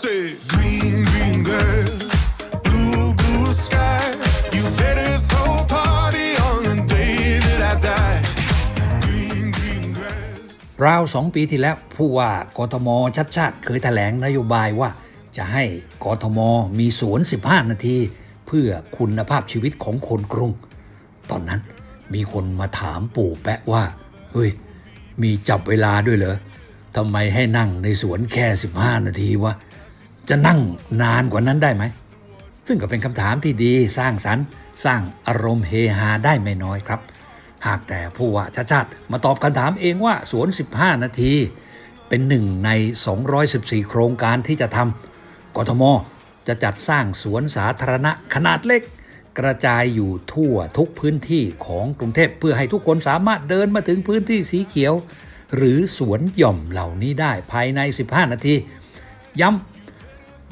say green, green grass, blue, blue sky. You better throw a party on the day that I die. Green, green grass. ราวสองปีที่แล้วผู้ว่ากทมชัดชาติเคยแถลงนโยบายว่า จะให้กทมมีสวน 15 นาที เพื่อคุณภาพชีวิตของคนกรุง ตอนนั้นมีคนมาถามปู่แปะว่า เฮ้ย มีจับเวลาด้วยเหรอทำไมให้นั่งในสวนแค่ 15 นาทีวะ จะนั่งนานกว่านั้นได้ไหม ซึ่งก็เป็นคำถามที่ดีสร้างสรรค์ สร้างอารมณ์เฮฮาได้ไม่น้อยครับ หากแต่ผู้ว่าชาชาติมาตอบคำถามเองว่าสวน 15 นาที เป็นหนึ่งใน 214 โครงการที่จะทำกทมจะจัดสร้างสวนสาธารณะขนาดเล็ก กระจายอยู่ทั่วทุกพื้นที่ของกรุงเทพเพื่อให้ทุกคนสามารถเดินมาถึงพื้นที่สีเขียว หรือสวนหย่อมเหล่านี้ได้ภายใน 15 นาที ย้ำ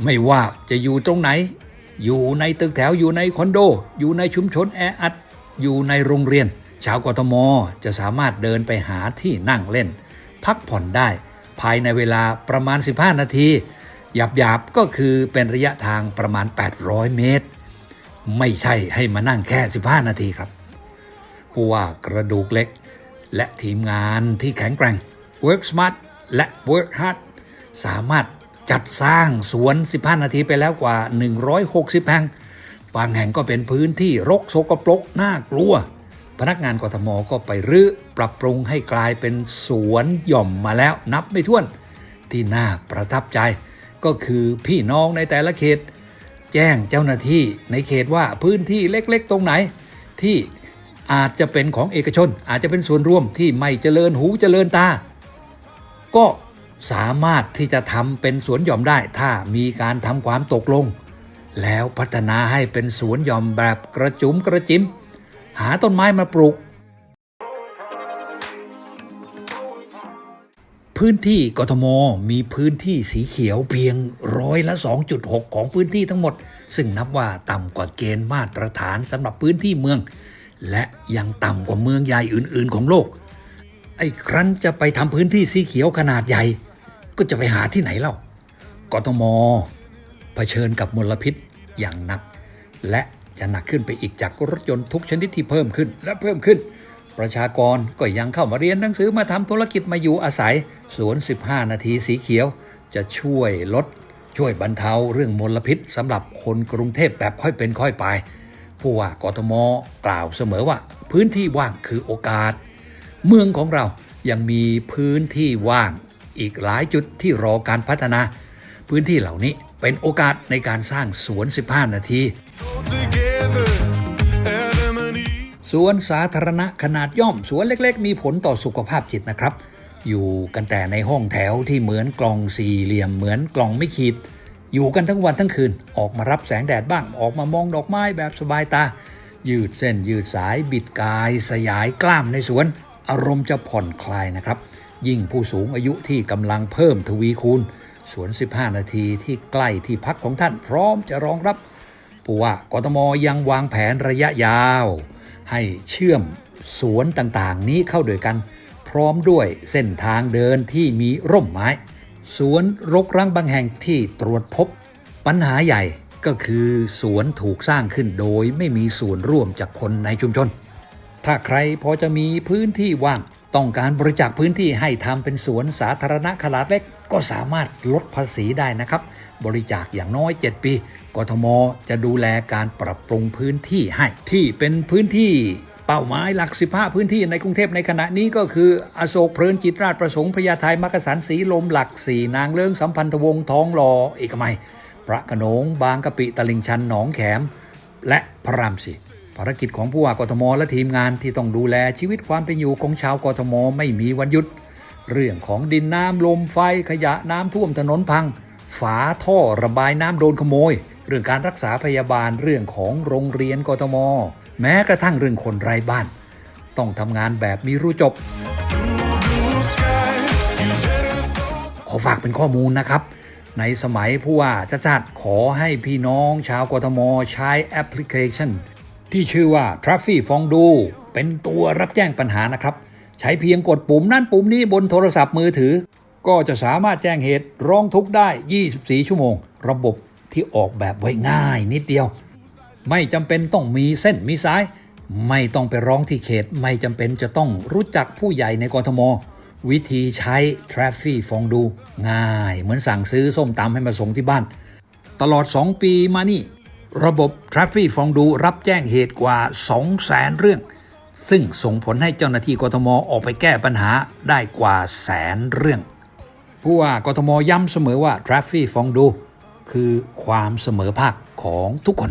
ไม่ว่าจะอยู่ตรงไหน อยู่ในตึกแถวอยู่ในคอนโด อยู่ในชุมชนแออัด อยู่ในโรงเรียน ชาวกทมจะสามารถเดินไปหาที่นั่งเล่น พักผ่อนได้ ภายในเวลาประมาณ 15 นาที หยาบๆก็คือเป็นระยะทางประมาณ 800 เมตร ไม่ใช่ให้มานั่งแค่ 15 นาทีครับผู้ว่ากระดูกเล็ก และทีมงานที่แข็งแกร่ง Work Smart และ Work Hard สามารถ จัดสร้างสวน 15 นาทีไปแล้วกว่า 160 แห่ง บางแห่งก็เป็นพื้นที่รกโสกปรกน่ากลัว พนักงานกทมก็ไปรื้อปรับปรุงให้กลายเป็นสวนหย่อมมาแล้วนับไม่ถ้วน ที่น่าประทับใจ ก็คือพี่น้องในแต่ละเขต แจ้งเจ้าหน้าที่ในเขตว่าพื้นที่เล็กๆ ตรงไหน ที่อาจจะเป็นของเอกชน อาจจะเป็นส่วนร่วมที่ไม่เจริญหูเจริญตา ก็ สามารถที่จะทำเป็นสวนหย่อมได้ ถ้ามีการทำความตกลง แล้วพัฒนาให้เป็นสวนหย่อมแบบกระจุมกระจิม หาต้นไม้มาปลูก พื้นที่กทมมีพื้นที่สีเขียวเพียงร้อยละ 2.6 ของพื้นที่ทั้งหมด ซึ่งนับว่าต่ำกว่าเกณฑ์มาตรฐานสำหรับพื้นที่เมือง และยังต่ำกว่าเมืองใหญ่อื่น ๆ ของโลกไอ้ครั้นจะไปทำพื้นที่สีเขียวขนาดใหญ่ ก็จะไปหาที่ไหนเล่ากทมเผชิญกับมลพิษอย่างหนัก และจะหนักขึ้นไปอีกจากรถยนต์ทุกชนิดที่เพิ่มขึ้นและเพิ่มขึ้น ประชากรก็ยังเข้ามาเรียนหนังสือมาทำธุรกิจมาอยู่อาศัยสวน 15 นาทีสีเขียว จะช่วยลด ช่วยบรรเทาเรื่องมลพิษสำหรับคนกรุงเทพแบบค่อยเป็นค่อยไป ผู้ว่ากทมกล่าวเสมอว่า พื้นที่ว่างคือโอกาส เมืองของเรายังมีพื้นที่ว่าง อีกหลายจุดที่รอการพัฒนา พื้นที่เหล่านี้เป็นโอกาสในการสร้างสวน 15 นาที สวนสาธารณะขนาดย่อมสวนเล็กๆ มีผลต่อสุขภาพจิตนะครับ อยู่กันแต่ในห้องแถวที่เหมือนกล่องสี่เหลี่ยมเหมือนกล่องไม่ขีด อยู่กันทั้งวันทั้งคืน ออกมารับแสงแดดบ้าง ออกมามองดอกไม้แบบสบายตา ยืดเส้นยืดสายบิดกาย สยายกล้ามในสวน อารมณ์จะผ่อนคลายนะครับ ยิ่งผู้สูงอายุที่กำลังเพิ่มทวีคูณ สวน 15 นาทีที่ใกล้ที่พักของท่านพร้อมจะรองรับผู้ว่ากทมยังวางแผนระยะยาว ให้เชื่อมสวนต่างๆ นี้เข้าด้วยกัน พร้อมด้วยเส้นทางเดินที่มีร่มไม้ สวนรกร้างบางแห่งที่ตรวจพบ ปัญหาใหญ่ก็คือสวนถูกสร้างขึ้นโดยไม่มีส่วนร่วมจากคนในชุมชน ถ้าใครพอจะมีพื้นที่ว่าง ต้องการบริจาคพื้นที่ให้ทำเป็นสวนสาธารณะขนาดเล็ก ก็สามารถลดภาษีได้นะครับ บริจาคอย่างน้อย 7 ปี กทม จะดูแลการปรับปรุงพื้นที่ให้ที่เป็นพื้นที่เป้าหมายหลัก 15 พื้นที่ในกรุงเทพในขณะนี้ก็คือ อโศกเพลินจิตราชประสงค์พญาไทมักกะสันสีลมหลักสี่นางเลิงสัมพันธวงศ์ทองหล่อเอกมัยพระขนงบางกะปิตลิ่งชันหนองแขม และพระรามสี่ ภารกิจของผู้ว่ากทมและทีมงานที่ต้องดูแลชีวิตความเป็นอยู่ของชาวกทมไม่มีวันหยุด เรื่องของดินน้ำลมไฟขยะน้ำท่วมถนนพัง ฝาท่อระบายน้ำโดนขโมย เรื่องการรักษาพยาบาลเรื่องของโรงเรียนกทม แม้กระทั่งเรื่องคนไร้บ้าน ต้องทำงานแบบมีรู้จบ ขอฝากเป็นข้อมูลนะครับในสมัยผู้ว่าชาติชาติขอให้พี่น้องชาวกทมใช้แอปพลิเคชัน ที่ชื่อว่า t r a f f i ฟองดู เป็นตัวรับแจ้งปัญหานะครับ ใช้เพียงกดปุ่มนั่นปุ่มนี้บนโทรศัพท์มือถือ ก็จะสามารถแจ้งเหตุร้องทุกข์ได้ 24 ชั่วโมง ระบบที่ออกแบบไว้ง่ายนิดเดียว ไม่จำเป็นต้องมีเส้นมีสาย ไม่ต้องไปร้องที่เขต ไม่จำเป็นจะต้องรู้จักผู้ใหญ่ในกรทม วิธีใช้ t r a f f ฟองดู ง่าย เหมือนสั่งซื้อส้มตำให้มาส่งที่บ้าน ตลอด 2 ปีมานี่ ระบบทราฟฟี่ฟองดูรับแจ้งเหตุกว่า 200,000 เรื่อง ซึ่งส่งผลให้เจ้าหน้าที่กทมออกไปแก้ปัญหาได้กว่าแสนเรื่อง ผู้ว่ากทมย้ำเสมอว่าทราฟฟี่ฟองดู คือความเสมอภาคของทุกคน